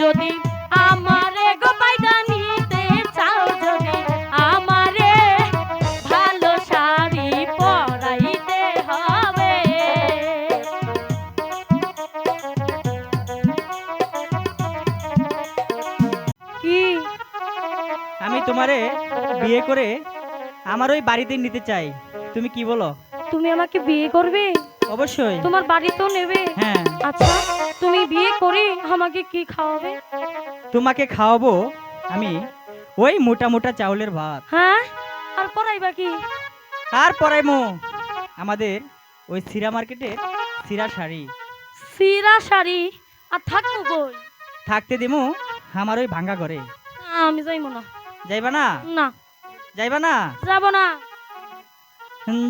যদি আমারে গো বাইদা নিতে চাও যদি আমারে ভালো শাড়ি পরাইতে হবে। কি? আমি তোমারে বিয়ে করে আমার ওই বাড়িতে নিতে চাই। তুমি কি বলো? তুমি আমাকে বিয়ে করবে? অবশ্যই। তোমার বাড়িতেও নেবে। হ্যাঁ। আচ্ছা তুমি বিয়ে করে আমাকে কি খাওয়াবে? তোমাকে খাওয়াবো আমি ওই মোটা মোটা চাউলের ভাত। হ্যাঁ? আর পরাইবা কি? আর পরাইমো আমাদের ওই সিরা মার্কেটে সিরা শাড়ি। সিরা শাড়ি? আর থাকব কই? থাকতে দিমু আমার ওই ভাঙ্গা ঘরে। আমি যাইবো না। যাইবা না? না। যাইবা না? যাব না।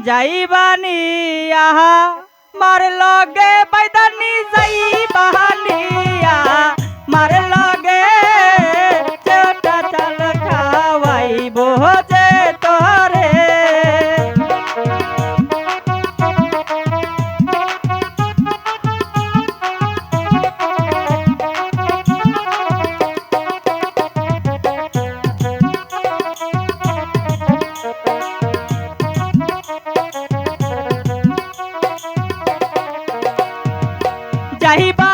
যাইবানি আহা। মার লগে বাইদানি যাই বাহানিয়া। মার লগে যাইবানি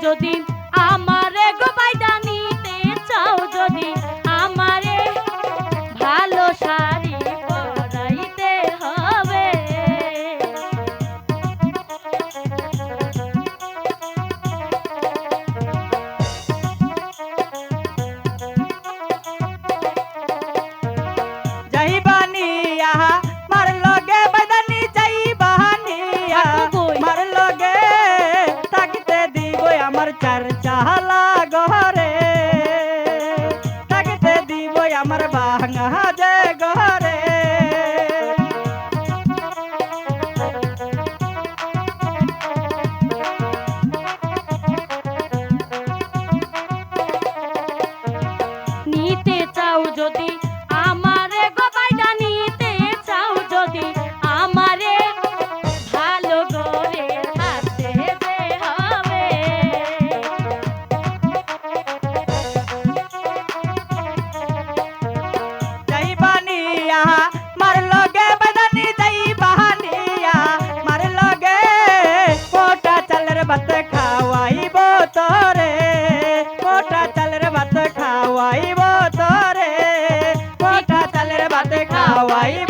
যদি চার চালা ঘরে তাকিতে দিব আমার ভাঙা যে ঘরে নিতে চাও যদি খাওয়াইব